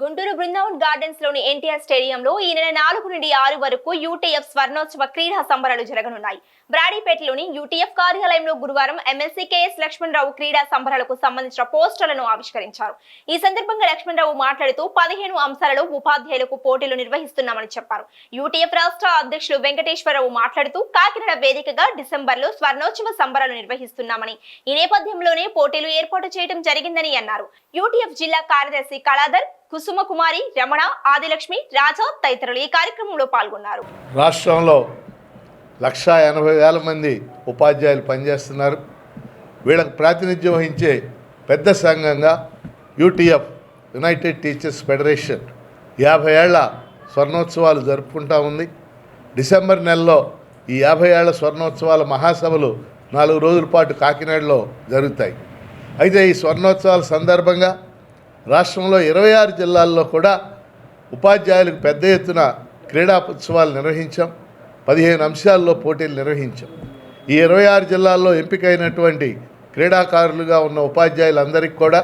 గుంటూరు బృందావన్ గార్డెన్స్లోని ఎన్టీఆర్ స్టేడియంలో ఈ నెల నాలుగు నుండి ఆరు వరకు యూటీఎఫ్ స్వర్ణోత్సవ క్రీడా సంబరాలు జరగనున్నాయి. బ్రాడీపేటలోని యూటీఎఫ్ కార్యాలయంలో గురువారం ఎమ్మెల్సీ కేఎస్ లక్ష్మణరావు క్రీడా సంబరాలకు సంబంధించిన పోస్టర్లను ఆవిష్కరించారు. ఈ సందర్భంగా లక్ష్మణరావు మాట్లాడుతూ పదిహేను అంశాలలో ఉపాధ్యాయులకు పోటీలు నిర్వహిస్తున్నామని చెప్పారు. యూటీఎఫ్ రాష్ట్ర అధ్యక్షులు వెంకటేశ్వరరావు మాట్లాడుతూ కాకినాడ వేదికగా డిసెంబర్లో స్వర్ణోత్సవ సంబరాలు నిర్వహిస్తున్నామని ఈ నేపథ్యంలోనే పోటీలు ఏర్పాటు చేయడం జరిగిందని అన్నారు. యూటీఎఫ్ జిల్లా కార్యదర్శి కళాధర్ కుసుమ కుమారి రమణ ఆదిలక్ష్మి రాజా తదితరులు ఈ కార్యక్రమంలో పాల్గొన్నారు. రాష్ట్రంలో లక్షా ఎనభై వేల మంది ఉపాధ్యాయులు పనిచేస్తున్నారు. వీళ్ళకు ప్రాతినిధ్యం వహించే పెద్ద సంఘంగా యూటీఎఫ్ యునైటెడ్ టీచర్స్ ఫెడరేషన్ యాభై ఏళ్ళ స్వర్ణోత్సవాలు జరుపుకుంటా ఉంది. డిసెంబర్ నెలలో ఈ యాభై ఏళ్ళ స్వర్ణోత్సవాల మహాసభలు నాలుగు రోజుల పాటు కాకినాడలో జరుగుతాయి. అయితే ఈ స్వర్ణోత్సవాల సందర్భంగా రాష్ట్రంలో ఇరవై ఆరు జిల్లాల్లో కూడా ఉపాధ్యాయులకు పెద్ద ఎత్తున క్రీడా ఉత్సవాలు నిర్వహించాం. పదిహేను అంశాల్లో పోటీలు నిర్వహించాం. ఈ ఇరవై ఆరు జిల్లాల్లో ఎంపికైనటువంటి క్రీడాకారులుగా ఉన్న ఉపాధ్యాయులందరికీ కూడా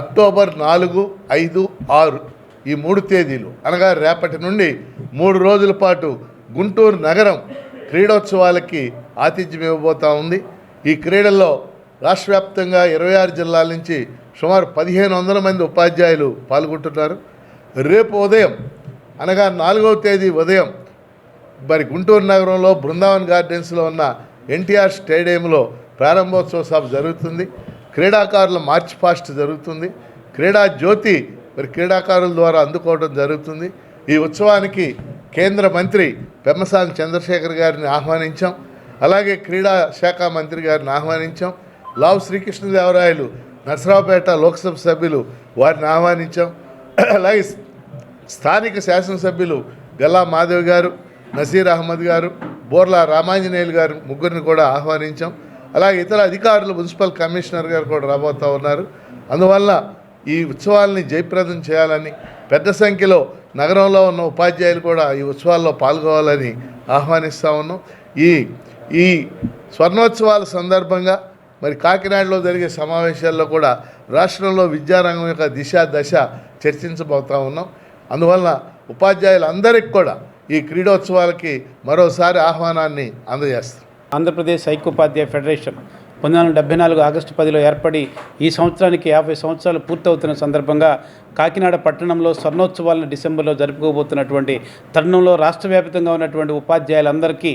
అక్టోబర్ నాలుగు ఐదు ఆరు ఈ మూడు తేదీలు అనగా రేపటి నుండి మూడు రోజుల పాటు గుంటూరు నగరం క్రీడోత్సవాలకి ఆతిథ్యం ఇవ్వబోతా ఉంది. ఈ క్రీడల్లో రాష్ట్రవ్యాప్తంగా ఇరవై ఆరు జిల్లాల నుంచి సుమారు పదిహేను వందల మంది ఉపాధ్యాయులు పాల్గొంటున్నారు. రేపు ఉదయం అనగా నాలుగవ తేదీ ఉదయం మరి గుంటూరు నగరంలో బృందావన్ గార్డెన్స్లో ఉన్న ఎన్టీఆర్ స్టేడియంలో ప్రారంభోత్సవ సభ జరుగుతుంది. క్రీడాకారుల మార్చ్ పాస్ట్ జరుగుతుంది. క్రీడా జ్యోతి మరి క్రీడాకారుల ద్వారా అందుకోవడం జరుగుతుంది. ఈ ఉత్సవానికి కేంద్ర మంత్రి పెమ్మసాని చంద్రశేఖర్ గారిని ఆహ్వానించాం. అలాగే క్రీడా శాఖ మంత్రి గారిని ఆహ్వానించాం. లావు శ్రీకృష్ణదేవరాయలు నరసరావుపేట లోక్సభ సభ్యులు వారిని ఆహ్వానించాం. అలాగే స్థానిక శాసనసభ్యులు గల్లా మాధవ్ గారు నసీర్ అహ్మద్ గారు బోర్లా రామాంజనేయులు గారు ముగ్గురిని కూడా ఆహ్వానించాం. అలాగే ఇతర అధికారులు మున్సిపల్ కమిషనర్ గారు కూడా రాబోతూ ఉన్నారు. అందువల్ల ఈ ఉత్సవాల్ని జయప్రదం చేయాలని పెద్ద సంఖ్యలో నగరంలో ఉన్న ఉపాధ్యాయులు కూడా ఈ ఉత్సవాల్లో పాల్గొవాలని ఆహ్వానిస్తూ ఉన్నాం. ఈ ఈ స్వర్ణోత్సవాల సందర్భంగా మరి కాకినాడలో జరిగే సమావేశాల్లో కూడా రాష్ట్రంలో విద్యారంగం యొక్క దిశ దశ చర్చించబోతా ఉన్నాం. అందువల్ల ఉపాధ్యాయులందరికీ కూడా ఈ క్రీడోత్సవాలకి మరోసారి ఆహ్వానాన్ని అందజేస్తాం. ఆంధ్రప్రదేశ్ ఐక్యోపాధ్యాయ ఫెడరేషన్ పంతొమ్మిది వందల డెబ్బై నాలుగు ఆగస్టు పదిలో ఏర్పడి ఈ సంవత్సరానికి యాభై సంవత్సరాలు పూర్తవుతున్న సందర్భంగా కాకినాడ పట్టణంలో స్వర్ణోత్సవాలను డిసెంబర్లో జరుపుకోబోతున్నటువంటి తరుణంలో రాష్ట్ర వ్యాప్తంగా ఉన్నటువంటి ఉపాధ్యాయులందరికీ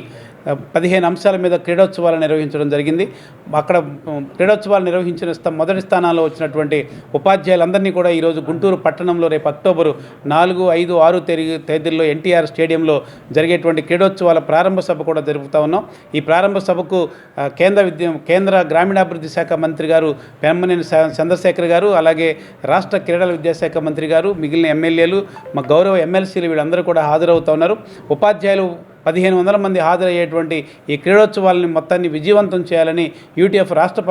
పదిహేను అంశాల మీద క్రీడోత్సవాలు నిర్వహించడం జరిగింది. అక్కడ క్రీడోత్సవాలు నిర్వహించిన స్థ- మొదటి స్థానాల్లో వచ్చినటువంటి ఉపాధ్యాయులందరినీ కూడా ఈరోజు గుంటూరు పట్టణంలో రేపు అక్టోబరు నాలుగు ఐదు ఆరు తేదీ తేదీల్లో ఎన్టీఆర్ స్టేడియంలో జరిగేటువంటి క్రీడోత్సవాల ప్రారంభ సభ కూడా జరుపుతా ఉన్నాం. ఈ ప్రారంభ సభకు కేంద్ర విద్య కేంద్ర గ్రామీణాభివృద్ధి శాఖ మంత్రి గారు పెమ్మనేని చంద్రశేఖర్ గారు అలాగే రాష్ట్ర క్రీడల విద్యాశాఖ మంత్రి గారు మిగిలిన ఎమ్మెల్యేలు మా గౌరవ ఎమ్మెల్సీలు వీళ్ళందరూ కూడా హాజరవుతా ఉన్నారు. ఉపాధ్యాయులు పదిహేను వందల మంది హాజరయ్యేటువంటి ఈ క్రీడోత్సవాలని మొత్తాన్ని విజయవంతం చేయాలని యూటీఎఫ్ రాష్ట్ర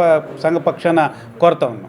సంఘ పక్షాన కోరుతా ఉన్నాం.